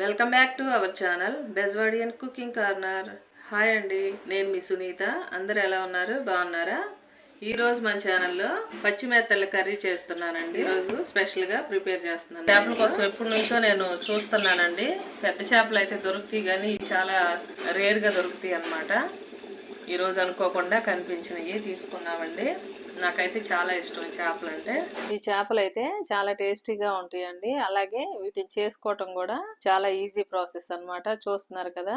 Welcome back to our channel Bezwadian cooking corner. Hi అండి నేను మీ సునీత. అందరు ఎలా ఉన్నారు? బాగున్నారా? ఈరోజు మన ఛానల్లో పచ్చి కర్రీ చేస్తున్నానండి. ఈరోజు స్పెషల్గా ప్రిపేర్ చేస్తున్నాను. చేపల కోసం ఎప్పటి నుంచో నేను చూస్తున్నానండి. పెద్ద చేపలు అయితే దొరుకుతాయి కానీ చాలా రేర్గా దొరుకుతాయి అన్నమాట. ఈరోజు అనుకోకుండా కనిపించినవి తీసుకున్నామండి. నాకైతే చాలా ఇష్టం చేపలు అంటే ఈ చేపలు అయితే చాలా టేస్టీగా ఉంటాయండి. అలాగే వీటిని చేసుకోవటం కూడా చాలా ఈజీ ప్రాసెస్ అన్నమాట. చూస్తున్నారు కదా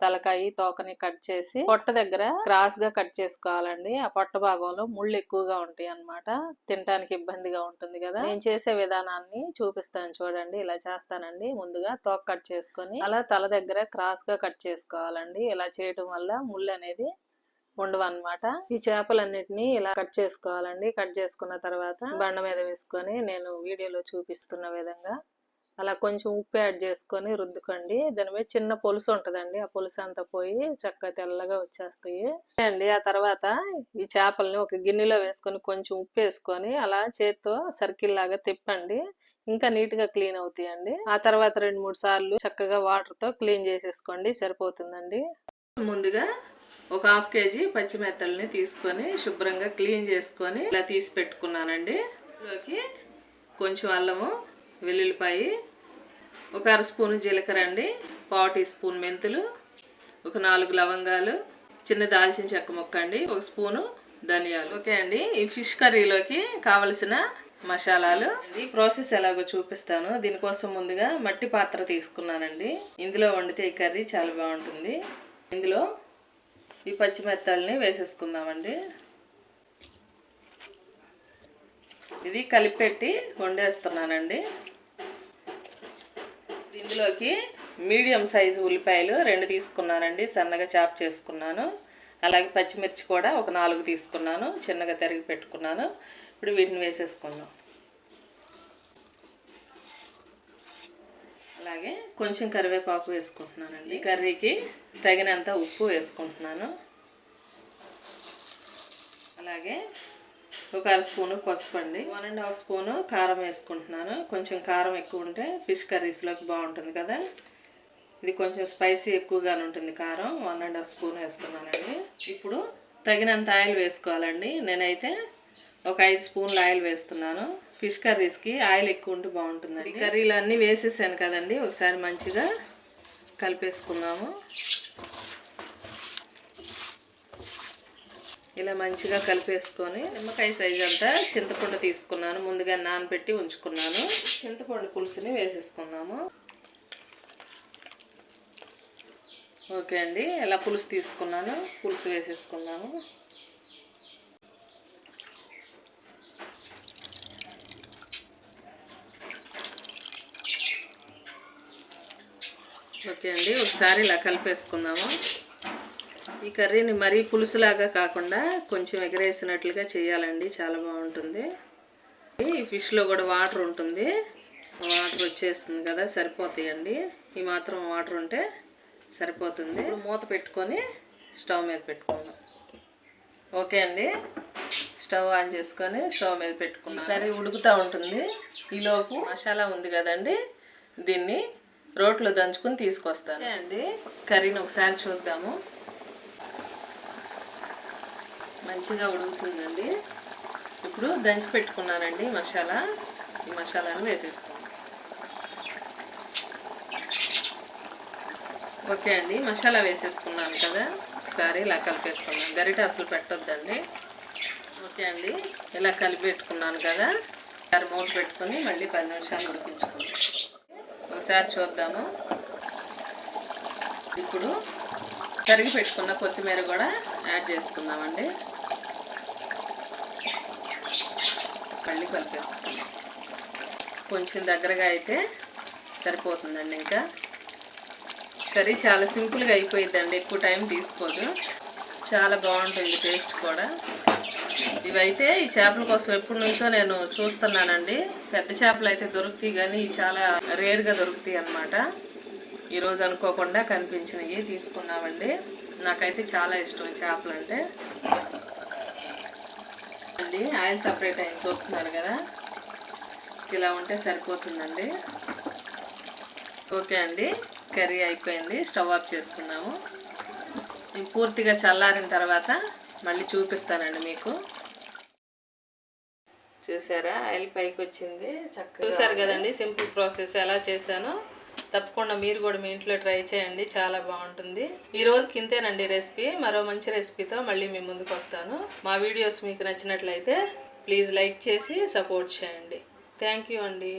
తలకాయ తోకని కట్ చేసి పొట్ట దగ్గర క్రాస్గా కట్ చేసుకోవాలండి. ఆ పొట్ట భాగంలో ముళ్ళు ఎక్కువగా ఉంటాయి అన్నమాట. తినడానికి ఇబ్బందిగా ఉంటుంది కదా. నేను చేసే విధానాన్ని చూపిస్తాను చూడండి. ఇలా చేస్తానండి. ముందుగా తోక కట్ చేసుకొని అలా తల దగ్గర క్రాస్గా కట్ చేసుకోవాలండి. ఇలా చేయటం వల్ల ముళ్ళు అనేది ఉండవు అనమాట ఈ చేపలన్నిటిని ఇలా కట్ చేసుకోవాలండి. కట్ చేసుకున్న తర్వాత బండ మీద వేసుకొని నేను వీడియోలో చూపిస్తున్న విధంగా అలా కొంచెం ఉప్పు యాడ్ చేసుకొని రుద్దుకోండి. దాని మీద చిన్న పొలుసు ఉంటుందండి. ఆ పొలుసు అంతా పోయి చక్కగా తెల్లగా వచ్చేస్తాయి. అండి ఆ తర్వాత ఈ చేపల్ని ఒక గిన్నెలో వేసుకొని కొంచెం ఉప్పు వేసుకొని అలా చేత్తో సర్కిల్ లాగా తిప్పండి. ఇంకా నీట్గా క్లీన్ అవుతాయండి. ఆ తర్వాత రెండు మూడు సార్లు చక్కగా వాటర్తో క్లీన్ చేసేసుకోండి. సరిపోతుందండి. ముందుగా ఒక హాఫ్ కేజీ పచ్చిమెత్తల్ని తీసుకొని శుభ్రంగా క్లీన్ చేసుకొని ఇలా తీసి పెట్టుకున్నానండి. లోకి కొంచెం అల్లము వెల్లుల్లిపాయి ఒక అర స్పూను జీలకర్ర అండి పావు టీ స్పూన్ మెంతులు ఒక నాలుగు లవంగాలు చిన్న దాల్చిన చెక్క ముక్క అండి ఒక స్పూను ధనియాలు. ఓకే అండి ఈ ఫిష్ కర్రీలోకి కావలసిన మసాలాలు. ఈ ప్రాసెస్ ఎలాగో చూపిస్తాను. దీనికోసం ముందుగా మట్టి పాత్ర తీసుకున్నానండి. ఇందులో వండితే ఈ కర్రీ చాలా బాగుంటుంది. ఇందులో ఈ పచ్చిమెత్తల్ని వేసేసుకుందామండి. ఇది కలిపెట్టి వండేస్తున్నానండి. ఇందులోకి మీడియం సైజు ఉల్లిపాయలు రెండు తీసుకున్నానండి సన్నగా చాప్ చేసుకున్నాను. అలాగే పచ్చిమిర్చి కూడా ఒక నాలుగు తీసుకున్నాను చిన్నగా తరిగి పెట్టుకున్నాను. ఇప్పుడు వీటిని వేసేసుకుందాం. అలాగే కొంచెం కరివేపాకు వేసుకుంటున్నానండి. కర్రీకి తగినంత ఉప్పు వేసుకుంటున్నాను. అలాగే ఒక అర స్పూను పసుపు అండి వన్ అండ్ హాఫ్ స్పూను కారం వేసుకుంటున్నాను. కొంచెం కారం ఎక్కువ ఉంటే ఫిష్ కర్రీస్లోకి బాగుంటుంది కదా. ఇది కొంచెం స్పైసీ ఎక్కువగానే ఉంటుంది కారం. వన్ అండ్ హాఫ్ స్పూన్ వేస్తున్నానండి. ఇప్పుడు తగినంత ఆయిల్ వేసుకోవాలండి. నేనైతే ఒక ఐదు స్పూన్ల ఆయిల్ వేస్తున్నాను. ఫిష్ కర్రీస్కి ఆయిల్ ఎక్కువ ఉంటే బాగుంటుందండి. ఈ కర్రీలు అన్నీ వేసేసాను కదండి ఒకసారి మంచిగా కలిపేసుకుందాము. ఇలా మంచిగా కలిపేసుకొని నిమ్మకాయ సైజ్ అంతా చింతపండు తీసుకున్నాను ముందుగా నానబెట్టి ఉంచుకున్నాను. చింతపండు పులుసుని వేసేసుకుందాము. ఓకే అండి ఇలా పులుసు తీసుకున్నాను పులుసు వేసేసుకుందాము. ఓకే అండి ఒకసారి ఇలా కలిపేసుకుందాము. ఈ కర్రీని మరీ పులుసులాగా కాకుండా కొంచెం ఎగరేసినట్లుగా చేయాలండి చాలా బాగుంటుంది. ఈ ఫిష్లో కూడా వాటర్ ఉంటుంది. వాటర్ వచ్చేస్తుంది కదా సరిపోతాయండి. ఈ మాత్రం వాటర్ ఉంటే సరిపోతుంది. మూత పెట్టుకొని స్టవ్ మీద పెట్టుకుందాం. ఓకే అండి స్టవ్ ఆన్ చేసుకొని స్టవ్ మీద పెట్టుకున్నాం కర్రీ ఉడుకుతూ ఉంటుంది. ఈలోపు మసాలా ఉంది కదండి దీన్ని రోట్లో దంచుకొని తీసుకొస్తాను. అండి. కర్రీని ఒకసారి చూద్దాము. మంచిగా ఉడుకుతుందండి. ఇప్పుడు దంచి పెట్టుకున్నానండి మసాలా. ఈ మసాలాను వేసేసుకుందాం ఓకే అండి మసాలా వేసేసుకున్నాను కదా. ఒకసారి ఇలా కలిపేసుకున్నాను గరిట అసలు పెట్టొద్దండి. ఓకే అండి ఇలా కలిపి పెట్టుకున్నాను కదా. ఒకసారి మూత పెట్టుకొని మళ్ళీ పది నిమిషాలు ఉడికించుకుందాం. ఒకసారి చూద్దాము. ఇప్పుడు తరిగి పెట్టుకున్న కొత్తిమీర కూడా యాడ్ చేసుకుందామండి. మళ్ళీ కలిపేసుకుందాం. కొంచెం దగ్గరగా అయితే సరిపోతుందండి ఇంకా. కర్రీ చాలా సింపుల్గా అయిపోయిందండి ఎక్కువ టైం తీసుకోదు. చాలా బాగుంటుంది టేస్ట్ కూడా. ఇవైతే ఈ చేపల కోసం ఎప్పటి నుంచో నేను చూస్తున్నానండి. పెద్ద చేపలు అయితే దొరుకుతాయి కానీ చాలా రేర్గా దొరుకుతాయి అన్నమాట. ఈరోజు అనుకోకుండా కనిపించినవి తీసుకున్నామండి. నాకైతే చాలా ఇష్టం చేపలు అంటే అండి ఆయిల్ సపరేట్ అయింది చూస్తున్నారు కదా. ఇలా ఉంటే సరిపోతుందండి. ఓకే అండి కర్రీ అయిపోయింది. స్టవ్ ఆఫ్ చేసుకున్నాము. పూర్తిగా చల్లారిన తర్వాత మళ్ళీ చూపిస్తానండి మీకు. చూసారా? ఆయిల్ పైకి వచ్చింది చక్కగా చూసారు కదండి సింపుల్ ప్రాసెస్ ఎలా చేశానో. తప్పకుండా మీరు కూడా మీ ఇంట్లో ట్రై చేయండి చాలా బాగుంటుంది. ఈ రోజుకి ఇంతేనండి రెసిపీ. మరో మంచి రెసిపీతో మళ్ళీ మీ ముందుకు వస్తాను. మా వీడియోస్ మీకు నచ్చినట్లయితే ప్లీజ్ లైక్ చేసి సపోర్ట్ చేయండి. థ్యాంక్ యూ అండి.